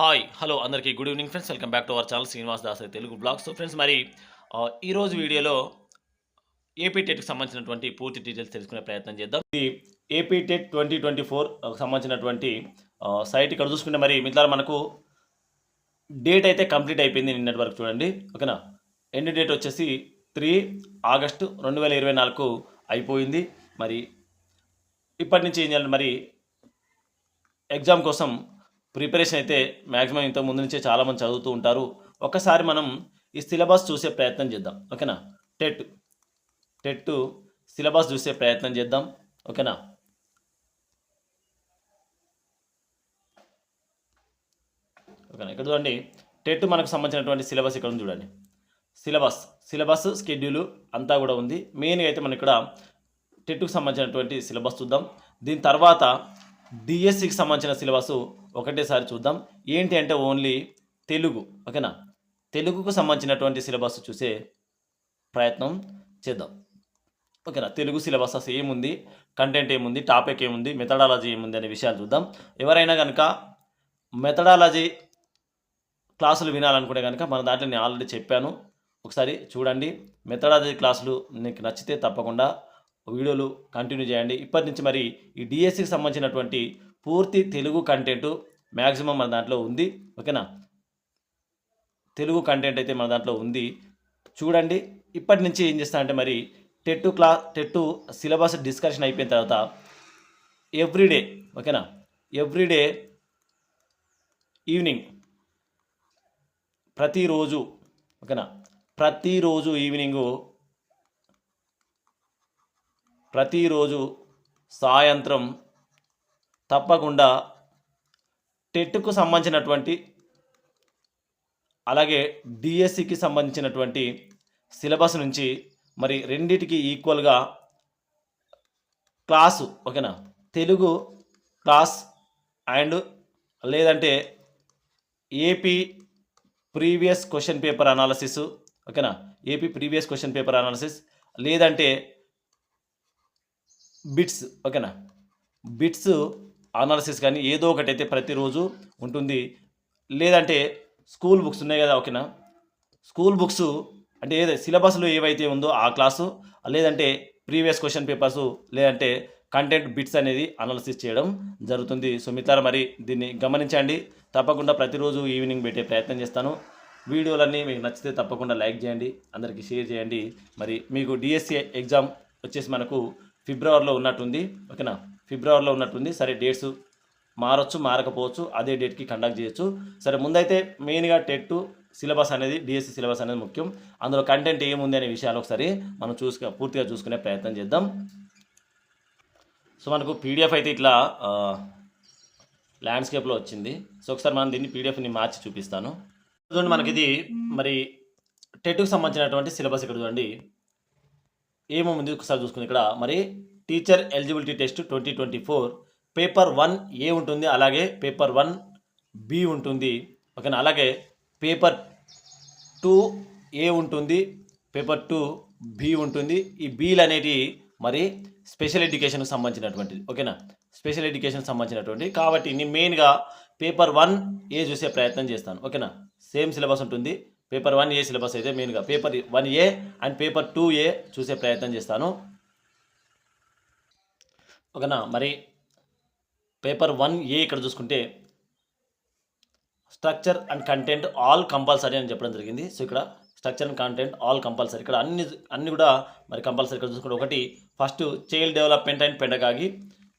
Hi hello అందరికీ good evening friends welcome back to our channel Srinivas Das Telugu blogs friends మరి ఈరోజు వీడియోలో AP టెట్కి సంబంధించినటువంటి పూర్తి డీటెయిల్స్ తెలుసుకునే ప్రయత్నం చేద్దాం. ఇది AP TET twenty twenty four సంబంధించినటువంటి సైట్ ఇక్కడ చూసుకుంటే మరి మిగతా మనకు డేట్ అయితే కంప్లీట్ అయిపోయింది నిన్నటి వరకు చూడండి. ఓకేనా ఎండ్ డేట్ వచ్చేసి త్రీ ఆగస్టు రెండు వేల ఇరవై నాలుగు అయిపోయింది. మరి ఇప్పటి నుంచి ఏం చేయాలి? మరి ఎగ్జామ్ కోసం ప్రిపరేషన్ అయితే మ్యాక్సిమం ఇంత ముందు నుంచే చాలామంది చదువుతూ ఉంటారు. ఒక్కసారి మనం ఈ సిలబస్ చూసే ప్రయత్నం చేద్దాం. ఓకేనా? టెట్. టెట్ సిలబస్ చూసే ప్రయత్నం చేద్దాం. ఓకేనా? ఓకేనా? ఇక్కడ చూడండి. టెట్ మనకు సంబంధించినటువంటి సిలబస్ ఇక్కడ చూడండి. సిలబస్. సిలబస్ స్కెడ్యూల్ అంతా కూడా ఉంది. మెయిన్గా అయితే మనం ఇక్కడ టెట్కు సంబంధించినటువంటి సిలబస్ చూద్దాం. దీని తర్వాత డిఎస్సికి సంబంధించిన సిలబస్ ఒకటేసారి చూద్దాం. ఏంటి అంటే ఓన్లీ తెలుగు ఓకేనా? తెలుగుకు సంబంధించినటువంటి సిలబస్ చూసే ప్రయత్నం చేద్దాం. ఓకేనా? తెలుగు సిలబస్ అసలు ఏముంది? కంటెంట్ ఏముంది? టాపిక్ ఏముంది? మెథడాలజీ ఏముంది అనే విషయాలు చూద్దాం. ఎవరైనా కనుక మెథడాలజీ క్లాసులు వినాలనుకుంటే కనుక మన దాంట్లో నేను ఆల్రెడీ చెప్పాను. ఒకసారి చూడండి. మెథడాలజీ క్లాసులు నీకు నచ్చితే తప్పకుండా వీడియోలు కంటిన్యూ చేయండి. ఇప్పటి నుంచి మరి ఈ డిఎస్సికి సంబంధించినటువంటి పూర్తి తెలుగు కంటెంట్ మ్యాక్సిమం మన దాంట్లో ఉంది. ఓకేనా? తెలుగు కంటెంట్ అయితే మన దాంట్లో ఉంది. చూడండి. ఇప్పటి నుంచి ఏం చేస్తానంటే మరి టెట్టు క్లా టెట్టు సిలబస్ డిస్కషన్ అయిపోయిన తర్వాత ఎవ్రీడే ఓకేనా? ఎవ్రీడే ఈవినింగ్ ప్రతిరోజు ఓకేనా? ప్రతిరోజు ఈవినింగు ప్రతిరోజు సాయంత్రం తప్పకుండా టెట్కు సంబంధించినటువంటి అలాగే డిఎస్సికి సంబంధించినటువంటి సిలబస్ నుంచి మరి రెండిటికి ఈక్వల్గా క్లాసు ఓకేనా? తెలుగు క్లాస్ అండ్ లేదంటే AP previous question paper analysis ఓకేనా? AP previous question paper analysis లేదంటే బిట్స్ ఓకేనా? బిట్స్ అనాలసిస్ కానీ ఏదో ఒకటి అయితే ప్రతిరోజు ఉంటుంది. లేదంటే స్కూల్ బుక్స్ ఉన్నాయి కదా ఓకేనా? స్కూల్ బుక్స్ అంటే ఏదో? సిలబస్లో ఏవైతే ఉందో ఆ క్లాసు లేదంటే ప్రీవియస్ క్వశ్చన్ పేపర్స్ లేదంటే కంటెంట్ బిట్స్ అనేది అనాలిసిస్ చేయడం జరుగుతుంది. సో మిత్రులు మరి దీన్ని గమనించండి. తప్పకుండా ప్రతిరోజు ఈవినింగ్ పెట్టే ప్రయత్నం చేస్తాను. వీడియోలన్నీ మీకు నచ్చితే తప్పకుండా లైక్ చేయండి. అందరికీ షేర్ చేయండి. మరి మీకు డిఎస్సి ఎగ్జామ్ వచ్చేసి మనకు ఫిబ్రవరిలో ఉన్నట్టుంది. ఓకేనా? ఫిబ్రవరిలో ఉన్నట్టుంది. సరే డేట్స్ మారొచ్చు మారకపోవచ్చు అదే డేట్కి కండక్ట్ చేయొచ్చు. సరే ముందైతే మెయిన్గా టెట్ సిలబస్ అనేది డిఎస్సి సిలబస్ అనేది ముఖ్యం. అందులో కంటెంట్ ఏముంది అనే విషయాలు ఒకసారి మనం చూసుకు పూర్తిగా చూసుకునే ప్రయత్నం చేద్దాం. సో మనకు పీడిఎఫ్ అయితే ఇట్లా ల్యాండ్స్కేప్లో వచ్చింది. సో ఒకసారి మనం దీన్ని పీడిఎఫ్ని మార్చి చూపిస్తాను. చూడండి మనకి ఇది మరి టెట్కు సంబంధించినటువంటి సిలబస్ ఇక్కడ చూడండి. ఏమో ముందు ఒకసారి చూసుకుని ఇక్కడ. మరి teacher eligibility test twenty twenty four. Paper one A ఉంటుంది? అలాగే పేపర్ వన్ బి ఉంటుంది. ఓకేనా? అలాగే పేపర్ టూ ఏ ఉంటుంది? పేపర్ టూ బి ఉంటుంది. ఈ బీలు అనేటివి మరి స్పెషల్ ఎడ్యుకేషన్కి సంబంధించినటువంటిది. ఓకేనా? స్పెషల్ ఎడ్యుకేషన్కి సంబంధించినటువంటి కాబట్టి నేను మెయిన్గా పేపర్ వన్ ఏ చూసే ప్రయత్నం చేస్తాను. ఓకేనా? సేమ్ సిలబస్ ఉంటుంది. పేపర్ వన్ ఏ సిలబస్ అయితే మెయిన్గా paper one A and paper two A చూసే ప్రయత్నం చేస్తాను. ఓకేనా? మరి పేపర్ వన్ ఏ ఇక్కడ చూసుకుంటే structure and content all compulsory అని చెప్పడం జరిగింది. సో ఇక్కడ structure and content all compulsory. ఇక్కడ అన్ని అన్ని కూడా మరి కంపల్సరీ ఇక్కడ చూసుకుంటే ఒకటి first child development and pedagogy.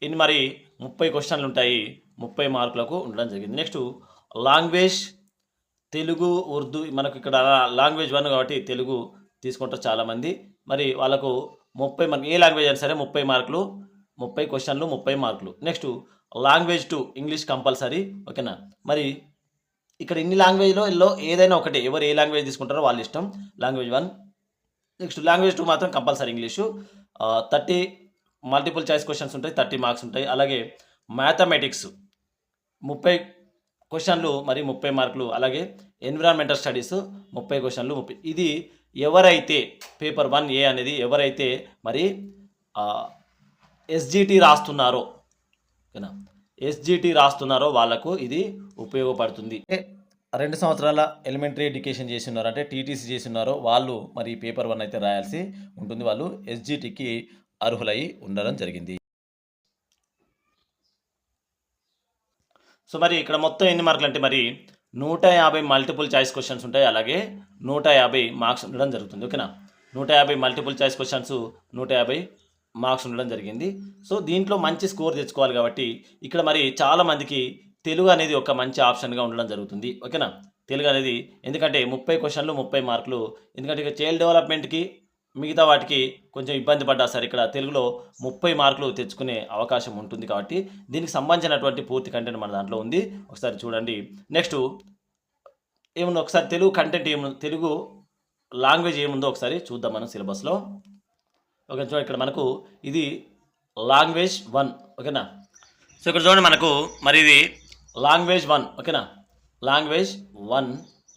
ఇన్ని మరి ముప్పై క్వశ్చన్లు ఉంటాయి. ముప్పై మార్కులకు ఉండడం జరిగింది. నెక్స్ట్ లాంగ్వేజ్ తెలుగు ఉర్దూ మనకు ఇక్కడ లాంగ్వేజ్ వన్ కాబట్టి తెలుగు తీసుకుంటారు చాలామంది. మరి వాళ్ళకు ముప్పై మనకి ఏ లాంగ్వేజ్ అయినా సరే ముప్పై మార్కులు ముప్పై క్వశ్చన్లు ముప్పై మార్కులు. Next language two English compulsory ఓకేనా? మరి ఇక్కడ ఇన్ని లాంగ్వేజ్లో ఏదైనా ఒకటే ఎవరు ఏ లాంగ్వేజ్ తీసుకుంటారో వాళ్ళ ఇష్టం. Language one. Next language two మాత్రం compulsory English. Thirty multiple choice questions ఉంటాయి థర్టీ మార్క్స్ ఉంటాయి. అలాగే మ్యాథమెటిక్స్ ముప్పై క్వశ్చన్లు మరి ముప్పై మార్కులు అలాగే ఎన్విరాన్మెంటల్ స్టడీస్ ముప్పై క్వశ్చన్లు ముప్పై. ఇది ఎవరైతే పేపర్ వన్ ఏ అనేది ఎవరైతే మరి ఎస్జిటి రాస్తున్నారో ఓకేనా? ఎస్జిటి రాస్తున్నారో వాళ్ళకు ఇది ఉపయోగపడుతుంది. రెండు సంవత్సరాల ఎలిమెంటరీ ఎడ్యుకేషన్ చేసి ఉన్నారు అంటే టీటీసీ చేసి ఉన్నారో వాళ్ళు మరి పేపర్ వన్ అయితే రాయాల్సి ఉంటుంది వాళ్ళు ఎస్జిటికి అర్హులై ఉండడం జరిగింది. సో మరి ఇక్కడ మొత్తం ఎన్ని మార్కులు అంటే మరి నూట యాభై మల్టిపుల్ చాయిస్ క్వశ్చన్స్ ఉంటాయి. అలాగే నూట యాభై మార్క్స్ ఉండడం జరుగుతుంది. ఓకేనా? నూట యాభై మల్టిపుల్ చాయిస్ క్వశ్చన్స్ నూట యాభై మార్క్స్ ఉండడం జరిగింది. సో దీంట్లో మంచి స్కోర్ తెచ్చుకోవాలి కాబట్టి ఇక్కడ మరి చాలా మందికి తెలుగు అనేది ఒక మంచి ఆప్షన్గా ఉండడం జరుగుతుంది. ఓకేనా? తెలుగు అనేది ఎందుకంటే ముప్పై క్వశ్చన్లు ముప్పై మార్కులు ఎందుకంటే ఇక చైల్డ్ డెవలప్మెంట్కి మిగతా వాటికి కొంచెం ఇబ్బంది పడ్డా సరే. ఇక్కడ తెలుగులో ముప్పై మార్కులు తెచ్చుకునే అవకాశం ఉంటుంది కాబట్టి దీనికి సంబంధించినటువంటి పూర్తి కంటెంట్ మన దాంట్లో ఉంది. ఒకసారి చూడండి. నెక్స్ట్ ఏముంది? ఒకసారి తెలుగు కంటెంట్ ఏముంది? తెలుగు లాంగ్వేజ్ ఏముందో ఒకసారి చూద్దాం మనం సిలబస్లో. ఓకే చూడండి ఇక్కడ మనకు ఇది లాంగ్వేజ్ వన్. ఓకేనా? సో ఇక్కడ చూడండి మనకు మరి ఇది లాంగ్వేజ్ వన్. ఓకేనా? Language one.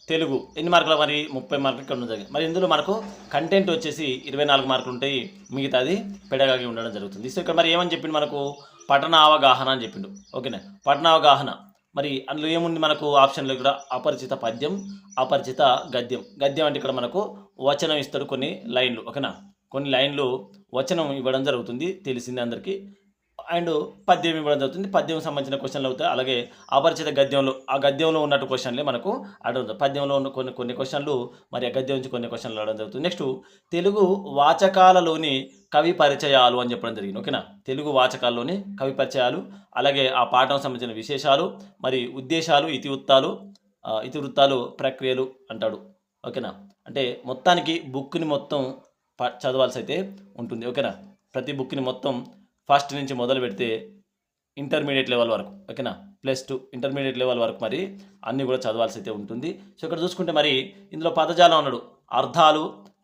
తెలుగు. ఎన్ని మార్కులు మరి? ముప్పై మార్కులు ఇక్కడ ఉంది మరి ఇందులో మనకు కంటెంట్ వచ్చేసి ఇరవై నాలుగు మార్కులు ఉంటాయి. మిగతాది పెడగాగి ఉండడం జరుగుతుంది. సో ఇక్కడ మరి ఏమని చెప్పిండు మనకు? పఠన అవగాహన అని చెప్పిండు. ఓకేనా? పఠన అవగాహన. మరి అందులో ఏముంది మనకు? ఆప్షన్లో కూడా అపరిచిత పద్యం అపరిచిత గద్యం. గద్యం అంటే ఇక్కడ మనకు వచనం ఇస్తాడు కొన్ని లైన్లు. ఓకేనా? కొన్ని లైన్లు వచనం ఇవ్వడం జరుగుతుంది. తెలిసింది అందరికీ. అండ్ పద్యం ఇవ్వడం జరుగుతుంది. పద్యం సంబంధించిన క్వశ్చన్లు అవుతాయి. అలాగే అపరిచిత గద్యంలో ఆ గద్యంలో ఉన్నట్టు క్వశ్చన్లే మనకు అడగదు పద్యంలో ఉన్న కొన్ని కొన్ని క్వశ్చన్లు మరి ఆ గద్యం నుంచి కొన్ని క్వశ్చన్లు అడగడం జరుగుతుంది. నెక్స్ట్ తెలుగు వాచకాలలోని కవి పరిచయాలు అని చెప్పడం జరిగింది. ఓకేనా? తెలుగు వాచకాల్లోని కవి పరిచయాలు అలాగే ఆ పాఠం సంబంధించిన విశేషాలు మరి ఉద్దేశాలు ఇతివృత్తాలు ఇతివృత్తాలు ప్రక్రియలు అంటాడు. ఓకేనా? అంటే మొత్తానికి బుక్ని మొత్తం ప- చదవాల్సి అయితే ఉంటుంది. ఓకేనా? ప్రతి బుక్ని మొత్తం ఫస్ట్ నుంచి మొదలు పెడితే ఇంటర్మీడియట్ లెవెల్ వరకు ఓకేనా? ప్లస్ టూ ఇంటర్మీడియట్ లెవెల్ వరకు మరి అన్నీ కూడా చదవాల్సి అయితే ఉంటుంది. సో ఇక్కడ చూసుకుంటే మరి ఇందులో పదజాలం అన్నాడు అర్థాలు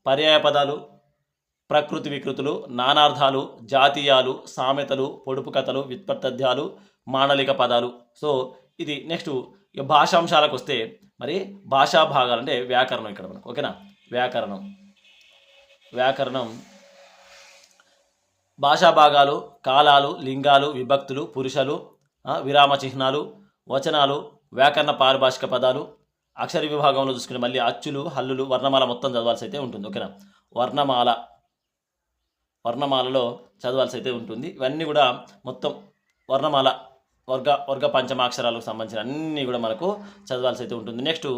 పర్యాయ పదాలు ప్రకృతి వికృతులు నానార్థాలు జాతీయాలు సామెతలు పొడుపు కథలు వ్యుత్పత్తధ్యాలు మాండలిక పదాలు. సో ఇది నెక్స్ట్ ఇక భాషాంశాలకు వస్తే మరి భాషా భాగాలు అంటే వ్యాకరణం ఇక్కడ మనకు ఓకేనా? వ్యాకరణం. వ్యాకరణం భాషా భాగాలు కాలాలు లింగాలు విభక్తులు పురుషులు విరామ చిహ్నాలు వచనాలు వ్యాకరణ పారిభాషిక పదాలు అక్షర విభాగంలో చూసుకుని మళ్ళీ అచ్చులు హల్లులు వర్ణమాల మొత్తం చదవాల్సి అయితే ఉంటుంది ఓకేనా? వర్ణమాల వర్ణమాలలో చదవాల్సి అయితే ఉంటుంది. ఇవన్నీ కూడా మొత్తం వర్ణమాల వర్గ వర్గ పంచమాక్షరాలకు సంబంధించిన అన్నీ కూడా మనకు చదవాల్సి అయితే ఉంటుంది. నెక్స్ట్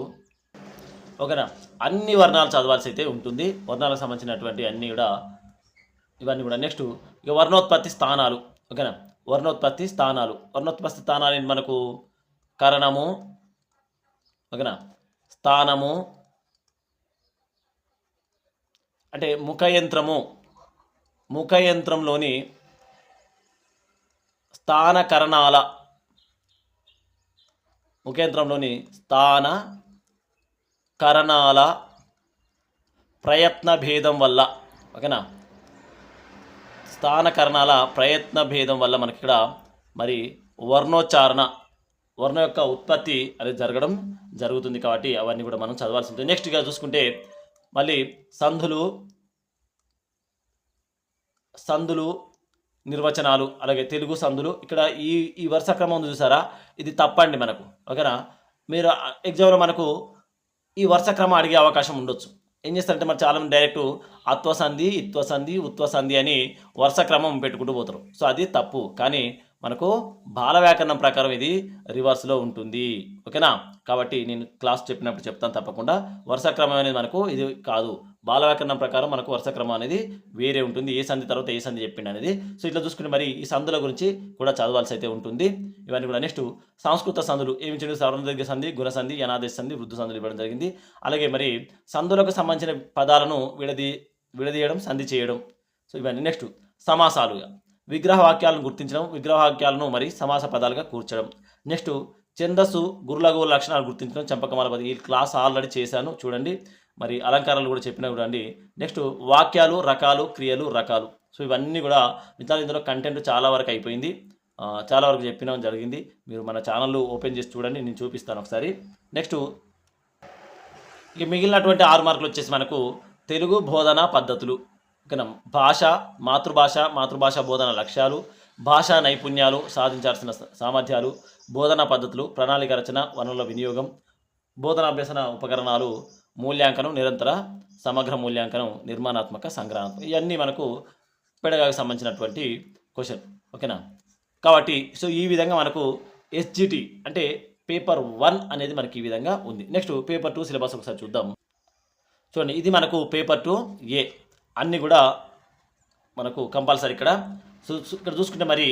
ఓకేనా? అన్ని వర్ణాలు చదవాల్సి అయితే ఉంటుంది. వర్ణాలకు సంబంధించినటువంటి అన్నీ కూడా ఇవన్నీ కూడా. నెక్స్ట్ ఇక వర్ణోత్పత్తి స్థానాలు. ఓకేనా? వర్ణోత్పత్తి స్థానాలు. వర్ణోత్పత్తి స్థానాలు ఏంటి మనకు? కరణము ఓకేనా? స్థానము అంటే ముఖయంత్రము. ముఖయంత్రంలోని స్థానకరణాల. ముఖయంత్రంలోని స్థాన కరణాల ప్రయత్న భేదం వల్ల. ఓకేనా? స్థానకరణాల ప్రయత్న భేదం వల్ల మనకి ఇక్కడ మరి వర్ణోచ్చారణ వర్ణ యొక్క ఉత్పత్తి అనేది జరగడం జరుగుతుంది కాబట్టి అవన్నీ కూడా మనం చదవాల్సి ఉంటుంది. నెక్స్ట్గా చూసుకుంటే మళ్ళీ సంధులు సంధులు నిర్వచనాలు అలాగే తెలుగు సందులు ఇక్కడ ఈ ఈ వరుస క్రమం ఉంది చూసారా? ఇది తప్పండి మనకు. ఓకేనా? మీరు ఎగ్జామ్లో మనకు ఈ వరుస క్రమం అడిగే అవకాశం ఉండొచ్చు. ఏం చేస్తారంటే మరి చాలామంది డైరెక్ట్ అత్వసంధి ఇత్వసంధి ఉత్వసంధి అని వరుస క్రమం పెట్టుకుంటూ పోతారు. సో అది తప్పు. కానీ మనకు బాల వ్యాకరణం ప్రకారం ఇది రివర్స్లో ఉంటుంది. ఓకేనా? కాబట్టి నేను క్లాస్ చెప్పినప్పుడు చెప్తాను తప్పకుండా. వరుస క్రమం అనేది మనకు ఇది కాదు. బాలవ్యాకరణం ప్రకారం మనకు వరుస క్రమం అనేది వేరే ఉంటుంది. ఏ సంధి తర్వాత ఏ సంధి చెప్పింది అనేది. సో ఇట్లా చూసుకుంటే మరి ఈ సంధుల గురించి కూడా చదవాల్సి అయితే ఉంటుంది. ఇవన్నీ కూడా నెక్స్ట్ సంస్కృత సంధులు ఏమి చెడు సవర్ణదీర్ఘ సంధి గుణ సంధి యనాదేశ సంధి వృద్ధు సంధులు ఇవ్వడం జరిగింది. అలాగే మరి సంధులకు సంబంధించిన పదాలను విడది విడదీయడం సంధి చేయడం. సో ఇవన్నీ నెక్స్ట్ సమాసాలు. విగ్రహ వాక్యాలను గుర్తించడం విగ్రహ వాక్యాలను మరి సమాస పదాలుగా కూర్చడం. నెక్స్ట్ ఛందస్సు గురులగు లక్షణాలు గుర్తించడం చంపకమాల పది ఈ క్లాస్ ఆల్రెడీ చేశాను. చూడండి. మరి అలంకారాలు కూడా చెప్పినా అండి. నెక్స్ట్ వాక్యాలు రకాలు క్రియలు రకాలు. సో ఇవన్నీ కూడా మిగతా ఇందులో కంటెంట్ చాలా వరకు అయిపోయింది. చాలా వరకు చెప్పిన జరిగింది. మీరు మన ఛానల్ ఓపెన్ చేసి చూడండి నేను చూపిస్తాను ఒకసారి. నెక్స్ట్ ఇక మిగిలినటువంటి ఆరు మార్కులు వచ్చేసి మనకు తెలుగు బోధన పద్ధతులు. ఓకేనా? భాష మాతృభాష మాతృభాష బోధన లక్ష్యాలు భాషా నైపుణ్యాలు సాధించాల్సిన సామర్థ్యాలు బోధనా పద్ధతులు ప్రణాళిక రచన వనరుల వినియోగం బోధనాభ్యసన ఉపకరణాలు మూల్యాంకనం నిరంతర సమగ్ర మూల్యాంకనం నిర్మాణాత్మక సంగ్రహాత్మక ఇవన్నీ మనకు పెడగాకి సంబంధించినటువంటి క్వశ్చన్. ఓకేనా? కాబట్టి సో ఈ విధంగా మనకు ఎస్జిటి అంటే పేపర్ వన్ అనేది మనకి ఈ విధంగా ఉంది. నెక్స్ట్ పేపర్ టూ సిలబస్ ఒకసారి చూద్దాం. చూడండి ఇది మనకు పేపర్ టూ ఏ. అన్నీ కూడా మనకు కంపల్సరీ ఇక్కడ. సో ఇక్కడ చూసుకుంటే మరి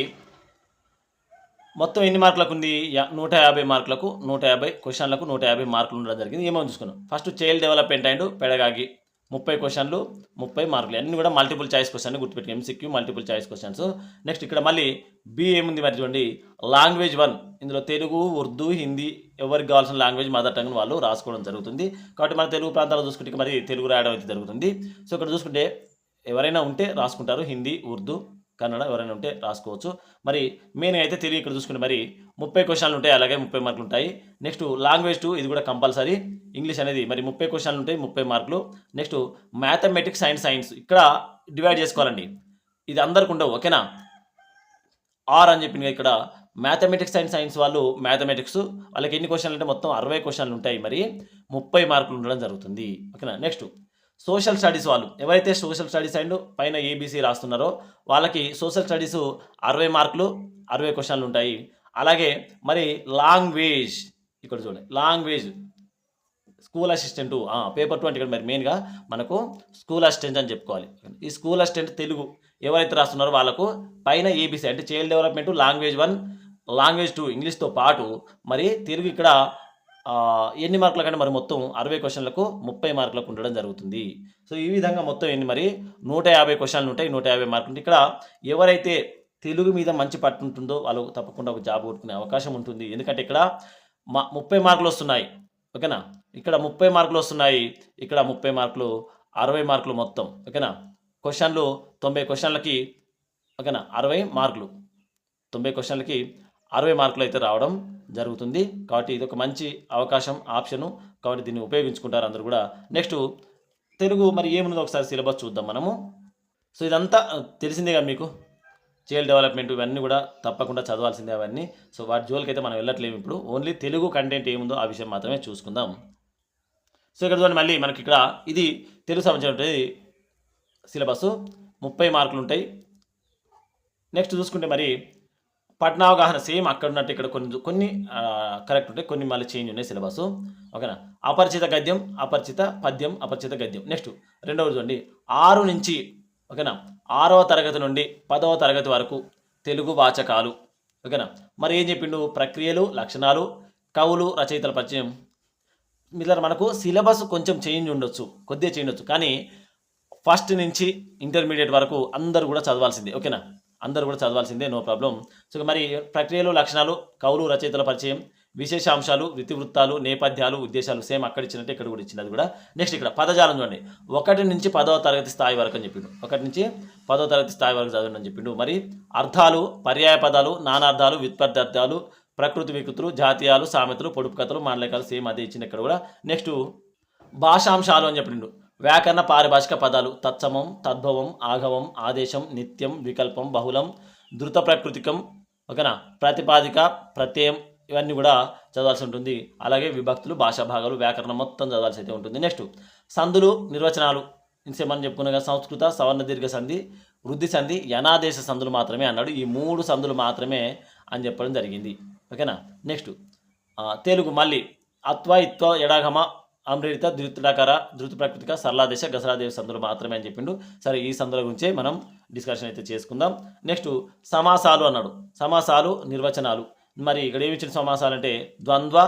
మొత్తం ఎన్ని మార్కులకు ఉంది? యా- నూట యాభై మార్కులకు నూట యాభై క్వశ్చన్లకు నూట యాభై మార్కులు ఉండడం జరిగింది. ఏమో చూసుకున్నాం. First child development and pedagogy. ముప్పై క్వశ్చన్లు ముప్పై మార్కులు. అన్నీ కూడా multiple choice question గుర్తుపెట్టి MCQ multiple choice questions next ఇక్కడ మళ్ళీ బి ఏముంది మరి చూడండి. లాంగ్వేజ్ వన్ ఇందులో తెలుగు ఉర్దూ హిందీ ఎవరికి కావాల్సిన లాంగ్వేజ్ మదర్ టంగ్ వాళ్ళు రాసుకోవడం జరుగుతుంది. కాబట్టి మన తెలుగు ప్రాంతాల్లో చూసుకుంటే మరి తెలుగు రాయడం అయితే జరుగుతుంది. సో ఇక్కడ చూసుకుంటే ఎవరైనా ఉంటే రాసుకుంటారు. హిందీ ఉర్దూ కన్నడ ఎవరైనా ఉంటే రాసుకోవచ్చు. మరి మెయిన్ అయితే తెలుగు ఇక్కడ చూసుకుంటే మరి ముప్పై క్వశ్చన్లు ఉంటాయి అలాగే ముప్పై మార్కులు ఉంటాయి. నెక్స్ట్ లాంగ్వేజ్ టూ ఇది కూడా కంపల్సరీ. ఇంగ్లీష్ అనేది మరి ముప్పై క్వశ్చన్లు ఉంటాయి ముప్పై మార్కులు. నెక్స్ట్ మ్యాథమెటిక్స్ అండ్ సైన్స్ ఇక్కడ డివైడ్ చేసుకోవాలండి. ఇది అందరికి ఉండవు ఓకేనా? ఆర్ అని చెప్పింది ఇక్కడ మ్యాథమెటిక్స్ అండ్ సైన్స్ వాళ్ళు మ్యాథమెటిక్స్ వాళ్ళకి ఎన్ని క్వశ్చన్లు అంటే మొత్తం అరవై క్వశ్చన్లు ఉంటాయి మరి. ముప్పై మార్కులు ఉండడం జరుగుతుంది ఓకేనా? నెక్స్ట్ సోషల్ స్టడీస్ వాళ్ళు ఎవరైతే సోషల్ స్టడీస్ అండ్ పైన ఏబీసీ రాస్తున్నారో వాళ్ళకి సోషల్ స్టడీస్ అరవై మార్కులు అరవై క్వశ్చన్లు ఉంటాయి. అలాగే మరి లాంగ్వేజ్ ఇక్కడ చూడండి language. School assistant paper two అంటే ఇక్కడ మరి మెయిన్గా మనకు స్కూల్ అసిస్టెంట్ అని చెప్పుకోవాలి. ఈ స్కూల్ అసిస్టెంట్ తెలుగు ఎవరైతే రాస్తున్నారో వాళ్ళకు పైన ఏబీసీ అంటే child development language one language two ఇంగ్లీష్తో పాటు మరి తెలుగు ఇక్కడ ఎన్ని మార్కుల కంటే మరి మొత్తం అరవై క్వశ్చన్లకు ముప్పై మార్కులకు ఉండడం జరుగుతుంది. సో ఈ విధంగా మొత్తం ఎన్ని మరి నూట యాభై క్వశ్చన్లు ఉంటాయి నూట యాభై మార్కులు ఇక్కడ ఎవరైతే తెలుగు మీద మంచి పట్టు ఉంటుందో వాళ్ళు తప్పకుండా ఒక జాబ్ కొట్టుకునే అవకాశం ఉంటుంది. ఎందుకంటే ఇక్కడ మా ముప్పై మార్కులు వస్తున్నాయి. ఓకేనా? ఇక్కడ ముప్పై మార్కులు వస్తున్నాయి. ఇక్కడ ముప్పై మార్కులు అరవై మార్కులు మొత్తం. ఓకేనా? క్వశ్చన్లు తొంభై క్వశ్చన్లకి ఓకేనా? అరవై మార్కులు. తొంభై క్వశ్చన్లకి అరవై మార్కులు అయితే రావడం జరుగుతుంది. కాబట్టి ఇది ఒక మంచి అవకాశం ఆప్షను. కాబట్టి దీన్ని ఉపయోగించుకుంటారు అందరూ కూడా. నెక్స్ట్ తెలుగు మరి ఏమున్నదో ఒకసారి సిలబస్ చూద్దాం మనము. సో ఇదంతా తెలిసిందే కదా మీకు? చైల్డ్ డెవలప్మెంట్ ఇవన్నీ కూడా తప్పకుండా చదవాల్సిందే అవన్నీ. సో వాటి జోలికి అయితే మనం వెళ్ళట్లేము ఇప్పుడు. ఓన్లీ తెలుగు కంటెంట్ ఏముందో ఆ విషయం మాత్రమే చూసుకుందాం. సో ఇక్కడ చూడండి మళ్ళీ మనకి ఇక్కడ ఇది తెలుగు సంబంధించినటువంటి సిలబస్ ముప్పై మార్కులు ఉంటాయి నెక్స్ట్ చూసుకుంటే మరి పట్నావగాహన సేమ్ అక్కడ ఉన్నట్టు ఇక్కడ కొన్ని కొన్ని కరెక్ట్ ఉంటాయి. కొన్ని మళ్ళీ చేంజ్ ఉన్నాయి సిలబస్ ఓకేనా? అపరిచిత గద్యం అపరిచిత పద్యం అపరిచిత గద్యం. నెక్స్ట్ రెండవది చూడండి ఆరు నుంచి ఓకేనా? ఆరవ తరగతి నుండి పదవ తరగతి వరకు తెలుగు వాచకాలు. ఓకేనా? మరి ఏం చెప్పిండు? ప్రక్రియలు లక్షణాలు కవులు రచయితల పరిచయం. మిగతా మనకు సిలబస్ కొంచెం చేంజ్ ఉండొచ్చు కొద్దిగా చేంజ్ ఉండొచ్చు. కానీ ఫస్ట్ నుంచి ఇంటర్మీడియట్ వరకు అందరూ కూడా చదవాల్సిందే. ఓకేనా? అందరూ కూడా చదవాల్సిందే నో ప్రాబ్లం. సో మరి ప్రక్రియలు లక్షణాలు కవులు రచయితల పరిచయం విశేషాంశాలు వృత్తివృత్తాలు నేపథ్యాలు ఉద్దేశాలు సేమ్ అక్కడ ఇచ్చినట్టు ఇక్కడ కూడా ఇచ్చినది కూడా నెక్స్ట్ ఇక్కడ పదజాలం చూడండి. ఒకటి నుంచి పదవ తరగతి స్థాయి వరకు అని చెప్పిండు. ఒకటి నుంచి పదవ తరగతి స్థాయి వరకు చదవండి అని చెప్పిండు. మరి అర్థాలు పర్యాయ పదాలు నానార్థాలు వ్యుత్పత్తార్థాలు ప్రకృతి వికృతులు జాతీయాలు సామెతలు పొడుపు కథలు మాండలికాలు సేమ్ అదే ఇచ్చింది ఇక్కడ కూడా. నెక్స్ట్ భాషాంశాలు అని చెప్పిండు. వ్యాకరణ పారిభాషిక పదాలు తత్సమం తద్భవం ఆగవం ఆదేశం నిత్యం వికల్పం బహుళం ధృత ప్రకృతికం ఓకేనా? ప్రతిపాదిక ప్రత్యయం ఇవన్నీ కూడా చదవాల్సి ఉంటుంది. అలాగే విభక్తులు భాషా భాగాలు వ్యాకరణం మొత్తం చదవాల్సి అయితే ఉంటుంది. నెక్స్ట్ సందులు నిర్వచనాలు. ఇంతసేమని చెప్పుకున్న సంస్కృత సవర్ణ దీర్ఘ సంధి వృద్ధి సంధి యనాదేశ సందులు మాత్రమే అన్నాడు. ఈ మూడు సందులు మాత్రమే అని చెప్పడం జరిగింది. ఓకేనా? నెక్స్ట్ తెలుగు మళ్ళీ అత్వ ఇత్వ ఎడాగమ అమృత ధృతుడాకార ధృతి ప్రకృతిక సరళాదేశ గసరాదేవి సందులు మాత్రమే అని చెప్పిండు. సరే ఈ సందుల గురించే మనం డిస్కషన్ అయితే చేసుకుందాం. నెక్స్ట్ సమాసాలు అన్నాడు. సమాసాలు నిర్వచనాలు. మరి ఇక్కడ ఏమి ఇచ్చిన సమాసాలు అంటే ద్వంద్వ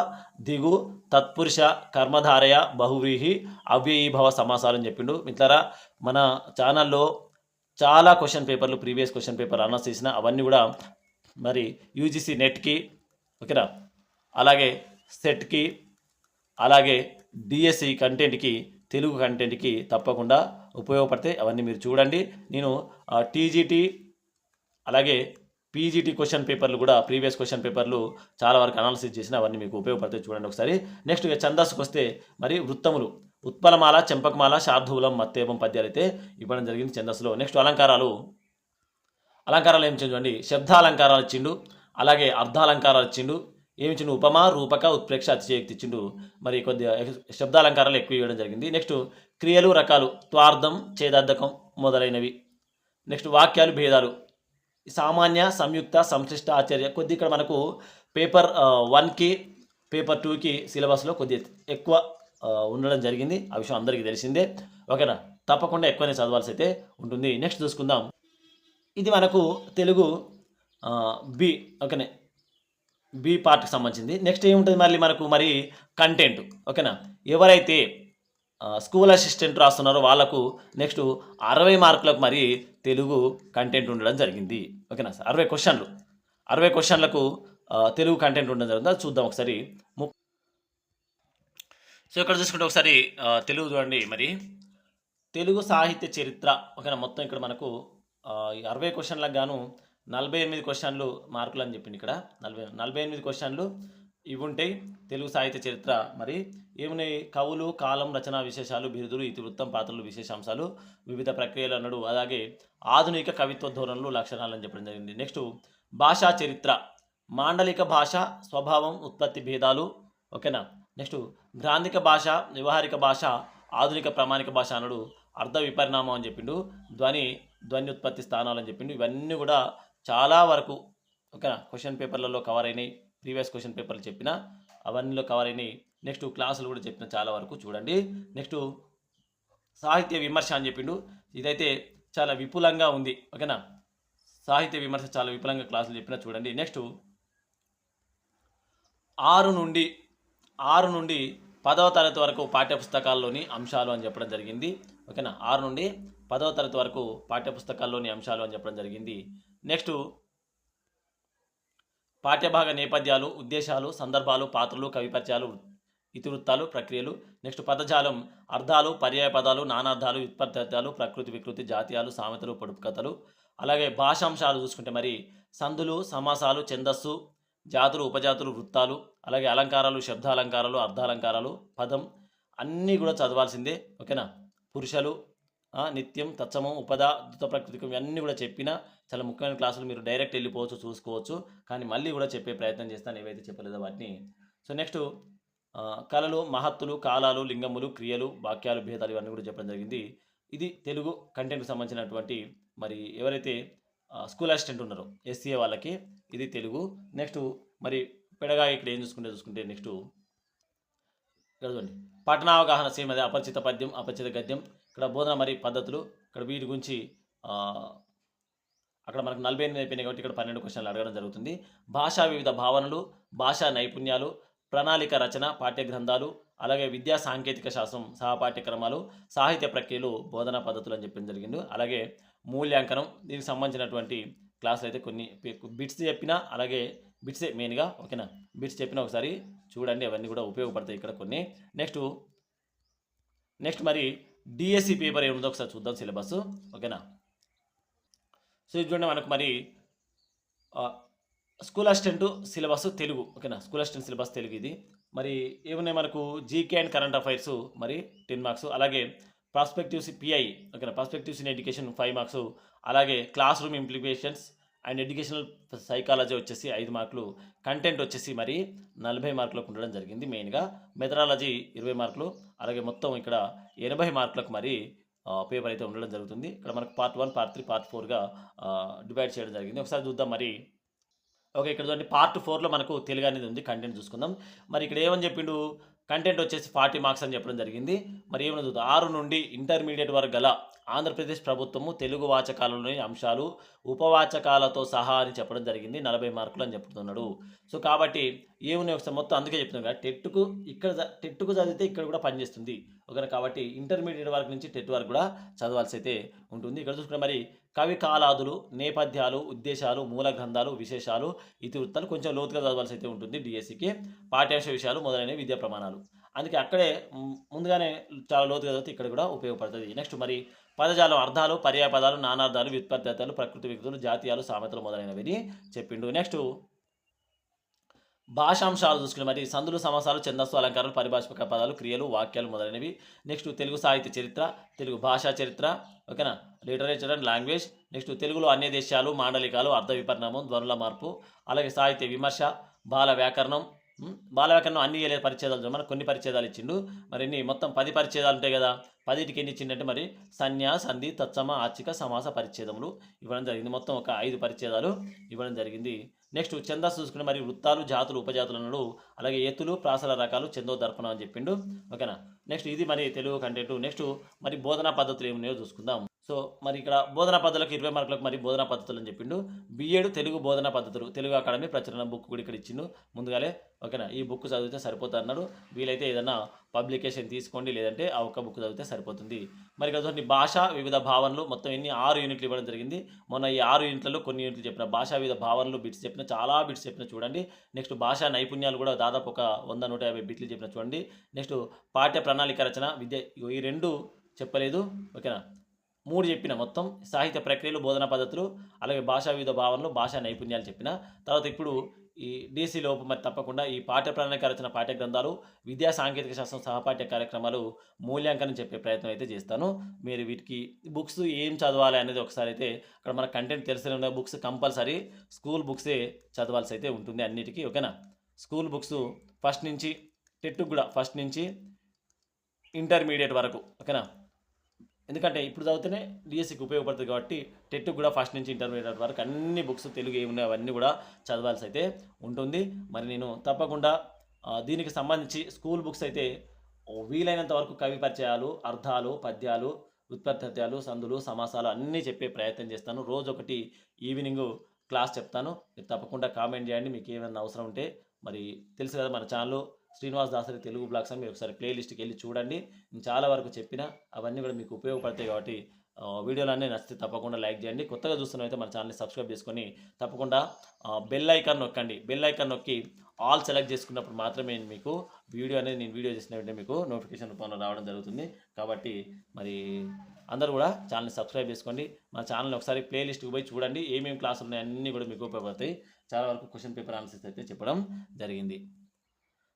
దిగు తత్పురుష కర్మధారయ బహువ్రీహి అవ్యయీభవ సమాసాలు అని చెప్పిండు. మిత్రరా మన ఛానల్లో చాలా క్వశ్చన్ పేపర్లు ప్రీవియస్ క్వశ్చన్ పేపర్ అనౌన్స్ చేసిన అవన్నీ కూడా మరి యూజీసీ నెట్కి ఓకేనా అలాగే సెట్కి అలాగే డిఎస్సి కంటెంట్కి తెలుగు కంటెంట్కి తప్పకుండా ఉపయోగపడతాయి అవన్నీ మీరు చూడండి. నేను టీజీటీ అలాగే పీజీటీ క్వశ్చన్ పేపర్లు కూడా ప్రీవియస్ క్వశ్చన్ పేపర్లు చాలా వరకు అనాలిసిస్ చేసిన అవన్నీ మీకు ఉపయోగపడతాయి చూడండి ఒకసారి. నెక్స్ట్ ఇక ఛందస్సుకు వస్తే మరి వృత్తములు. ఉత్పలమాల చెంపకమాల శార్ధూలం మత్తేపం పద్యాలు అయితే ఇవ్వడం జరిగింది ఛందస్సులో. నెక్స్ట్ అలంకారాలు. అలంకారాలు ఏం చూడండి శబ్దాలంకారాలు ఇచ్చిండు అలాగే అర్ధాలంకారాలు ఇచ్చిండు ఏమి ఉపమా రూపక ఉత్ప్రేక్ష అతిశయోక్తి ఇచ్చిండు. మరి కొద్దిగా శబ్దాలంకారాలు ఎక్కువ ఇవ్వడం జరిగింది. నెక్స్ట్ క్రియలు రకాలు త్వార్థం చేదార్థకం మొదలైనవి. నెక్స్ట్ వాక్యాలు భేదాలు. సామాన్య సంయుక్త సంశ్లిష్ట ఆచార్య కొద్ది ఇక్కడ మనకు పేపర్ వన్కి పేపర్ టూకి సిలబస్లో కొద్ది ఎక్కువ ఉండడం జరిగింది. ఆ విషయం అందరికీ తెలిసిందే. ఓకేనా? తప్పకుండా ఎక్కువనే చదవాల్సి అయితే ఉంటుంది. నెక్స్ట్ చూసుకుందాం. ఇది మనకు తెలుగు బి. ఓకేనే? బి పార్ట్కి సంబంధించింది. నెక్స్ట్ ఏముంటుంది మళ్ళీ మనకు మరి కంటెంట్ ఓకేనా? ఎవరైతే స్కూల్ అసిస్టెంట్ రాస్తున్నారో వాళ్ళకు నెక్స్ట్ అరవై మార్కులకు మరి తెలుగు కంటెంట్ ఉండడం జరిగింది ఓకేనా సార్? అరవై క్వశ్చన్లు. అరవై క్వశ్చన్లకు తెలుగు కంటెంట్ ఉండడం జరిగింది? అది చూద్దాం ఒకసారి. సో ఇక్కడ చూసుకుంటే ఒకసారి తెలుగు చూడండి మరి. తెలుగు సాహిత్య చరిత్ర ఓకేనా? మొత్తం ఇక్కడ మనకు ఈ అరవై క్వశ్చన్లకు గాను నలభై ఎనిమిది క్వశ్చన్లు మార్కులు అని చెప్పింది ఇక్కడ. నలభై నలభై ఎనిమిది క్వశ్చన్లు ఇవి ఉంటాయి తెలుగు సాహిత్య చరిత్ర. మరి ఏమున్నాయి? కవులు కాలం రచనా విశేషాలు బిరుదులు ఇతివృత్తం పాత్రలు విశేషాంశాలు వివిధ ప్రక్రియలు అన్నాడు. అలాగే ఆధునిక కవిత్వ ధోరణులు లక్షణాలు అని చెప్పడం జరిగింది. నెక్స్ట్ భాషా చరిత్ర. మాండలిక భాష స్వభావం ఉత్పత్తి భేదాలు. ఓకేనా? నెక్స్ట్ గ్రాంధిక భాష వ్యవహారిక భాష ఆధునిక ప్రామాణిక భాష అన్నాడు అర్ధ విపరిణామం అని చెప్పిండు. ధ్వని ధ్వని ఉత్పత్తి స్థానాలు అని చెప్పిండు. ఇవన్నీ కూడా చాలా వరకు ఓకేనా? క్వశ్చన్ పేపర్లలో కవర్ అయినాయి. ప్రీవియస్ క్వశ్చన్ పేపర్లు చెప్పిన అవన్నీలో కవర్ అయినాయి. నెక్స్ట్ క్లాసులు కూడా చెప్పిన చాలా వరకు చూడండి. నెక్స్ట్ సాహిత్య విమర్శ అని చెప్పిండు. ఇదైతే చాలా విపులంగా ఉంది. ఓకేనా? సాహిత్య విమర్శ చాలా విపులంగా క్లాసులు చెప్పిన చూడండి. నెక్స్ట్ ఆరు నుండి ఆరు నుండి పదవ తరగతి వరకు పాఠ్యపుస్తకాల్లోని అంశాలు అని చెప్పడం జరిగింది. ఓకేనా? ఆరు నుండి పదవ తరగతి వరకు పాఠ్యపుస్తకాల్లోని అంశాలు అని చెప్పడం జరిగింది. నెక్స్ట్ పాఠ్యభాగ నేపథ్యాలు ఉద్దేశాలు సందర్భాలు పాత్రలు కవిపరిచయాలు ఇతివృత్తాలు ప్రక్రియలు. నెక్స్ట్ పదజాలం అర్థాలు పర్యాయ పదాలు నానార్థాలు వ్యుత్పత్తాలు ప్రకృతి వికృతి జాతీయాలు సామెతలు పొడుపు కథలు. అలాగే భాషాంశాలు చూసుకుంటే మరి సందులు సమాసాలు ఛందస్సు జాతులు ఉపజాతులు వృత్తాలు అలాగే అలంకారాలు శబ్దాలంకారాలు అర్ధాలంకారాలు పదం అన్నీ కూడా చదవాల్సిందే. ఓకేనా? పురుషులు నిత్యం తత్సమం ఉపద దుత ప్రకృతికం ఇవన్నీ కూడా చెప్పిన చాలా ముఖ్యమైన క్లాసులు మీరు డైరెక్ట్ వెళ్ళిపోవచ్చు చూసుకోవచ్చు. కానీ మళ్ళీ కూడా చెప్పే ప్రయత్నం చేస్తాను ఏవైతే చెప్పలేదో వాటిని. సో నెక్స్ట్ కళలు మహత్తులు కాలాలు లింగములు క్రియలు వాక్యాలు భేదాలు ఇవన్నీ కూడా చెప్పడం జరిగింది. ఇది తెలుగు కంటెంట్కి సంబంధించినటువంటి మరి ఎవరైతే స్కూల్ అసిస్టెంట్ ఉన్నారో ఎస్సీఏ వాళ్ళకి ఇది తెలుగు. నెక్స్ట్ మరి పెడగా ఇక్కడ ఏం చూసుకుంటే చూసుకుంటే నెక్స్ట్ ఇక్కడ చూడండి పట్టణావగాహన అపరిచిత పద్యం అపరిచిత గద్యం ఇక్కడ బోధన మరి పద్ధతులు ఇక్కడ వీటి గురించి అక్కడ మనకు నలభై ఎనిమిది అయిపోయినాయి కాబట్టి ఇక్కడ పన్నెండు క్వశ్చన్లు అడగడం జరుగుతుంది. భాషా వివిధ భావనలు భాషా నైపుణ్యాలు ప్రణాళిక రచన పాఠ్య గ్రంథాలు అలాగే విద్యా సాంకేతిక శాస్త్రం సహపాఠ్యక్రమాలు సాహిత్య ప్రక్రియలు బోధనా పద్ధతులు అని చెప్పడం జరిగింది. అలాగే మూల్యాంకనం దీనికి సంబంధించినటువంటి క్లాసులు అయితే కొన్ని బిట్స్ చెప్పినా అలాగే బిట్సే మెయిన్గా ఓకేనా? బిట్స్ చెప్పిన ఒకసారి చూడండి అవన్నీ కూడా ఉపయోగపడతాయి ఇక్కడ కొన్ని. నెక్స్ట్ నెక్స్ట్ మరి డిఎస్సి పేపర్ ఏముందో ఒకసారి చూద్దాం సిలబస్. ఓకేనా? సో ఇది చూడండి మనకు మరి స్కూల్ అసిస్టెంట్ సిలబస్ తెలుగు. ఓకేనా? స్కూల్ అసిస్టెంట్ సిలబస్ తెలుగు ఇది. మరి ఏమున్నాయి మనకు? జీకే అండ్ కరెంట్ అఫైర్స్ మరి టెన్ మార్క్స్ అలాగే ప్రాస్పెక్టివ్స్ పిఐ ఓకేనా? Prospectives in education five marks అలాగే class room implications and educational psychology వచ్చేసి ఐదు మార్కులు. కంటెంట్ వచ్చేసి మరి నలభై మార్కులకు ఉండడం జరిగింది మెయిన్గా మెథడాలజీ ఇరవై మార్కులు. అలాగే మొత్తం ఇక్కడ ఎనభై మార్కులకు మరి పేపర్ అయితే ఉండడం జరుగుతుంది. ఇక్కడ మనకు part one part three part ఫోర్గా divide చేయడం జరిగింది. ఒకసారి చూద్దాం మరి. ఓకే ఇక్కడ చూడండి. పార్ట్ ఫోర్లో మనకు తెలుగు అనేది ఉంది. కంటెంట్ చూసుకుందాం. మరి ఇక్కడ ఏమని చెప్పిండు? కంటెంట్ వచ్చేసి ఫార్టీ మార్క్స్ అని చెప్పడం జరిగింది. మరి ఏమైనా చూద్దాం? ఆరు నుండి ఇంటర్మీడియట్ వరకు గల ఆంధ్రప్రదేశ్ ప్రభుత్వము తెలుగు వాచకాలలోని అంశాలు ఉపవాచకాలతో సహా అని చెప్పడం జరిగింది. నలభై మార్కులు అని చెప్తున్నాడు. సో కాబట్టి ఏమున్నాయి ఒకసారి మొత్తం అందుకే చెప్తున్నాను కదా టెట్కు ఇక్కడ టెట్టుకు టెట్కు చదివితే ఇక్కడ కూడా పనిచేస్తుంది ఓకేనా కాబట్టి ఇంటర్మీడియట్ వరకు నుంచి టెట్ వరకు కూడా చదవాల్సి అయితే ఉంటుంది. ఇక్కడ చూసుకుంటే మరి కవి కాలాదులు నేపథ్యాలు ఉద్దేశాలు మూల గ్రంథాలు విశేషాలు ఇతివృత్తాలు కొంచెం లోతుగా చదవాల్సి అయితే ఉంటుంది డిఎస్సికి. పాఠ్యాంశ విషయాలు మొదలైన విద్యా ప్రమాణాలు. అందుకే అక్కడే ముందుగానే చాలా లోతుగా చదివితే ఇక్కడ కూడా ఉపయోగపడుతుంది. నెక్స్ట్ మరి పదజాలం అర్థాలు పర్యాపదాలు నానార్థాలు వ్యుత్పత్తాలు ప్రకృతి వికృతులు జాతీయాలు సామెతలు మొదలైనవి చెప్పిండు. నెక్స్ట్ భాషాంశాలు చూసుకుని మరి సందులు సమాసాలు ఛందస్సు అలంకారాలు పరిభాషక పదాలు క్రియలు వాక్యాలు మొదలైనవి. నెక్స్ట్ తెలుగు సాహిత్య చరిత్ర తెలుగు భాషా చరిత్ర ఓకేనా? లిటరేచర్ అండ్ లాంగ్వేజ్ నెక్స్ట్ తెలుగులో అన్ని దేశాలు మాండలికాలు అర్థ విపరిణామం ధ్వనుల మార్పు అలాగే సాహిత్య విమర్శ బాల వ్యాకరణం ఉమ్, అన్ని చేయలేదు పరిచ్ఛేదాలు మనకు కొన్ని పరిచ్ఛేదాలు ఇచ్చిండు. మరి ఎన్ని? మొత్తం పది పరిచ్ఛేదాలు ఉంటాయి కదా. పదిటికి ఎన్ని ఇచ్చిండంటే మరి సన్యా సంధి తత్సమ ఆర్చిక సమాస పరిచ్ఛేదములు ఇవ్వడం జరిగింది. మొత్తం ఒక ఐదు పరిచ్ఛేదాలు ఇవ్వడం జరిగింది. నెక్స్ట్ ఛందస్సు చూసుకుని మరి వృత్తాలు జాతులు ఉపజాతులు అన్నాడు అలాగే ఎత్తులు ప్రాసల రకాలు చందో దర్పణం అని చెప్పిండు. ఓకేనా? నెక్స్ట్ ఇది మరి తెలుగు కంటెంట్ నెక్స్ట్ మరి బోధనా పద్ధతులు ఏమున్నాయో చూసుకుందాం. సో మరి ఇక్కడ బోధనా పద్ధతులకు ఇరవై మార్కులకు మరి బోధనా పద్ధతులు అని చెప్పిండు. బిఎడ్ తెలుగు బోధనా పద్ధతులు తెలుగు అకాడమీ ప్రచురణ బుక్ కూడా ఇక్కడ ఇచ్చిండు. ముందుగానే ఓకేనా? ఈ బుక్ చదివితే సరిపోతుంది అన్నాడు. వీలైతే ఏదైనా పబ్లికేషన్ తీసుకోండి లేదంటే ఆ ఒక్క బుక్ చదివితే సరిపోతుంది. మరి ఇక్కడ చూడండి భాష వివిధ భావనలు మొత్తం ఎన్ని ఆరు యూనిట్లు ఇవ్వడం జరిగింది. మొన్న ఈ ఆరు యూనిట్లలో కొన్ని యూనిట్లు చెప్పిన భాషా వివిధ భావనలు బిట్స్ చెప్పిన చాలా బిట్స్ చెప్పిన చూడండి. నెక్స్ట్ భాషా నైపుణ్యాలు కూడా దాదాపు ఒక వంద నూట యాభై బిట్లు చెప్పిన చూడండి. నెక్స్ట్ పాఠ్య ప్రణాళిక రచన విద్య ఈ రెండు చెప్పలేదు ఓకేనా? మూడు చెప్పిన మొత్తం సాహిత్య ప్రక్రియలు బోధనా పద్ధతులు అలాగే భాషా వివిధ భావనలు భాషా నైపుణ్యాలు చెప్పిన. తర్వాత ఇప్పుడు ఈ డీసీ లోపు మరి తప్పకుండా ఈ పాఠ్య ప్రణాళిక రచన పాఠ్య గ్రంథాలు విద్యా సాంకేతిక శాస్త్రం సహపాఠ్య కార్యక్రమాలు మూల్యాంకనం చెప్పే ప్రయత్నం అయితే చేస్తాను. మీరు వీటికి బుక్స్ ఏం చదవాలి అనేది ఒకసారి అయితే అక్కడ మన కంటెంట్ తెలిసిన ఉన్న బుక్స్ కంపల్సరీ స్కూల్ బుక్సే చదవాల్సి అయితే ఉంటుంది అన్నిటికీ ఓకేనా? స్కూల్ బుక్స్ ఫస్ట్ నుంచి టెట్కు కూడా ఫస్ట్ నుంచి ఇంటర్మీడియట్ వరకు ఓకేనా? ఎందుకంటే ఇప్పుడు చదివితేనే డిఎస్సికి ఉపయోగపడుతుంది కాబట్టి టెట్ కూడా ఫస్ట్ నుంచి ఇంటర్మీడియట్ వరకు అన్ని బుక్స్ తెలుగు ఏమున్నాయి అవన్నీ కూడా చదవాల్సి అయితే ఉంటుంది. మరి నేను తప్పకుండా దీనికి సంబంధించి స్కూల్ బుక్స్ అయితే వీలైనంత వరకు కవి పరిచయాలు అర్థాలు పద్యాలు ఉత్పత్త్యాలు సందులు సమాసాలు అన్నీ చెప్పే ప్రయత్నం చేస్తాను. రోజు ఒకటి ఈవినింగ్ క్లాస్ చెప్తాను. మీరు తప్పకుండా కామెంట్ చేయండి. మీకు ఏమైనా అవసరం ఉంటే మరి తెలుసు కదా మన ఛానల్ శ్రీనివాస్ దాసరి తెలుగు బ్లాగ్స్ అని మీరు ఒకసారి ప్లేలిస్ట్కి వెళ్ళి చూడండి. నేను చాలా వరకు చెప్పిన అవన్నీ కూడా మీకు ఉపయోగపడతాయి కాబట్టి వీడియోలన్నీ నచ్చితే తప్పకుండా లైక్ చేయండి. కొత్తగా చూస్తున్నైతే మన ఛానల్ని సబ్స్క్రైబ్ చేసుకొని తప్పకుండా బెల్ ఐకాన్ నొక్కండి. బెల్ ఐకాన్ నొక్కి ఆల్ సెలెక్ట్ చేసుకున్నప్పుడు మాత్రమే మీకు వీడియో అనేది నేను వీడియో చేసిన వెంటనే మీకు నోటిఫికేషన్ రూపంలో రావడం జరుగుతుంది. కాబట్టి మరి అందరూ కూడా ఛానల్ని సబ్స్క్రైబ్ చేసుకోండి. మా ఛానల్ని ఒకసారి ప్లేలిస్ట్కి పోయి చూడండి. ఏమేమి క్లాసులు ఉన్నాయి అన్నీ కూడా మీకు ఉపయోగపడతాయి. చాలా వరకు క్వశ్చన్ పేపర్ ఆన్సర్స్ అయితే చెప్పడం జరిగింది.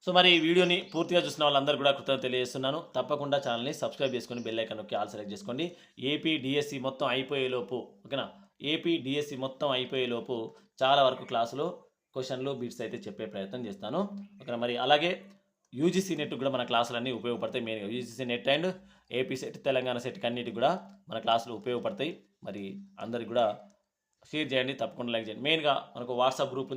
సో మరి ఈ వీడియోని పూర్తిగా చూసిన వాళ్ళందరూ కూడా కృతజ్ఞత తెలియజేస్తున్నాను. తప్పకుండా ఛానల్ని సబ్స్క్రైబ్ చేసుకొని బెల్ ఐకాన్ నొక్కి ఆల్ సెలెక్ట్ చేసుకోండి. ఏపీ డిఎస్సి మొత్తం అయిపోయేలోపు ఓకేనా? ఏపీ డిఎస్సి మొత్తం అయిపోయేలోపు చాలా వరకు క్లాసులు క్వశ్చన్లు బీట్స్ అయితే చెప్పే ప్రయత్నం చేస్తాను. ఓకేనా? మరి అలాగే యూజీసీ నెట్ కూడా మన క్లాసులన్నీ ఉపయోగపడతాయి మెయిన్గా UGC NET and AP SET Telangana SET అన్నిటికి కూడా మన క్లాసులు ఉపయోగపడతాయి. మరి అందరికి కూడా షేర్ చేయండి తప్పకుండా లైక్ చేయండి. మెయిన్గా మనకు వాట్సాప్ గ్రూప్